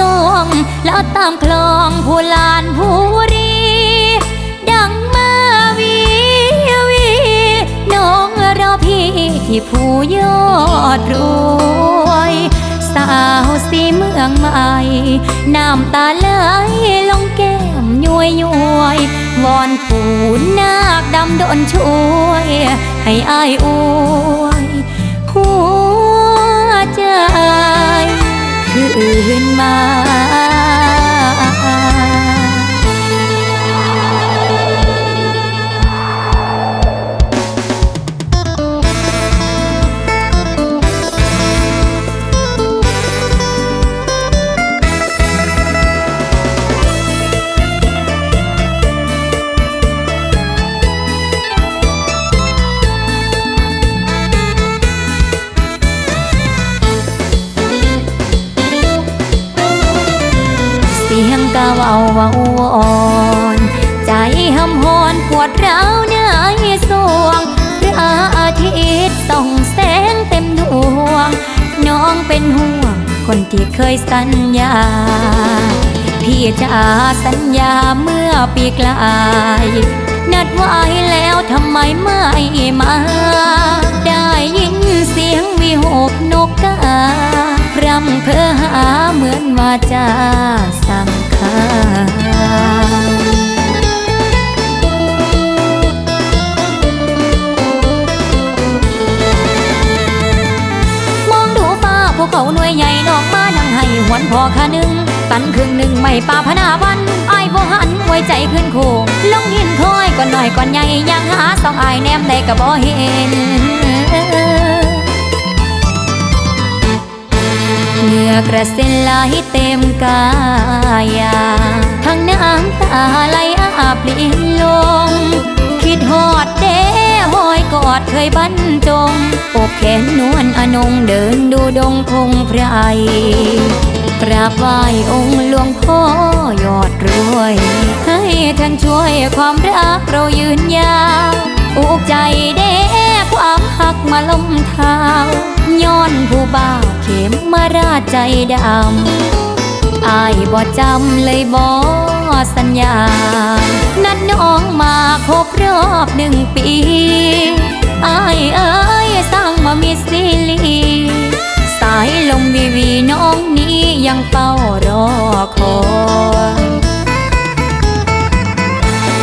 ตองแล้วตามคลองผู้ลานผู้รี ดังมาวีวีน้องรอพี่ที่ผู้ยอดรวยสาวสีเมืองใหม่ น้ำตาไหลลงแก้มย้วยย้วยวอนปู่นาคดำดนช่วย ให้อายอวยหัวใจ คืนมา กะเว้าเว้าวอนใจหำหอนปวดร้าวในสวงพระอาทิตย์ส่องแสงเต็มดวง น้องเป็นห่วงคนที่เคยสัญญา พี่จะสัญญาเมื่อปีกลาย นัดไว้แล้วทำไมไม่มาได้ยินเสียงวิหกนกการำเพอหาเหมือนว่าจะ หน่วยใหญ่ดอกมานั่งให้หวนพอค่าหนึ่งตันครึ่งหนึ่งไม่ป่าพนาวันไอ้บ่หันไว้ใจขึ้นโคงลงหินคอยก่อนหน่อยก่อนใหญ่ยังหาสองอายแนมได้ก็บ่เห็นเหงื่อกระเซ็นไหลเต็มกายาทั้งน้ำตาไหลอาบลินลง คิดหอดเด้หอยกอดเคยบรรจง ขนนวลอนงเดินดูดงพงไพรกราบไหว้องค์หลวงพ่อยอดรวย ให้ท่านช่วยความรักเรายืนยาวอุกใจเด้ความหักมาล้มเท้าย้อนผู้บ่าวเข็มมาราดใจดำอายบ่จำเลยบ่สัญญา นัดน้องมาครบรอบหนึ่งปี เฝ้ารอคอย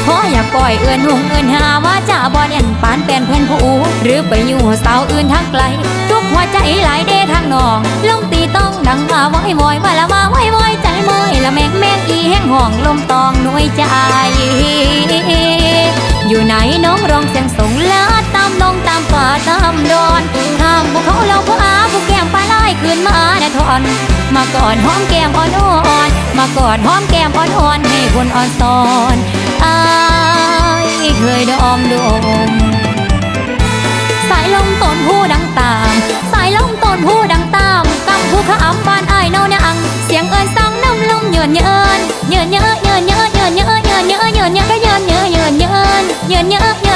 ขออย่าปล่อยเอื่นหงเอื่นหาว่าจะบ่เด่นปานเป็นเพื่อนผู้ หรือไปอยู่สาวอื่นทางไกล ทุกหัวใจหลายเดทางนองลงตีต้องดังมาว้อยว้อยมาละมาว้อยว้อยใจมอยละแมงแมงอีแห้งห่องลมตองหน่วยใจอยู่ไหนน้องร้องเสียงสงลาตามลงตามป่าตามดอนข้ามภูเขาเราผู้อาผู้แก้มปลาไล่ขึ้นมาแน่ทอน มากอดหอมแก้มอ่อนอ่อนมากอดหอมแก้มอ่อนอ่อนให้คนอ่อนสอนอายเคยดอมดมสายลมต้นหูดังตาม สายลมต้นหู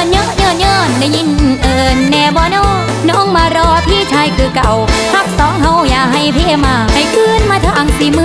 อนย้อนย้อนย้อนได้ยินเอิญแน่บ่น้องน้องมารอพี่ชายคือเก่าฮักสองเฮาอย่าให้พี่มาให้คืนมาทางสีมือ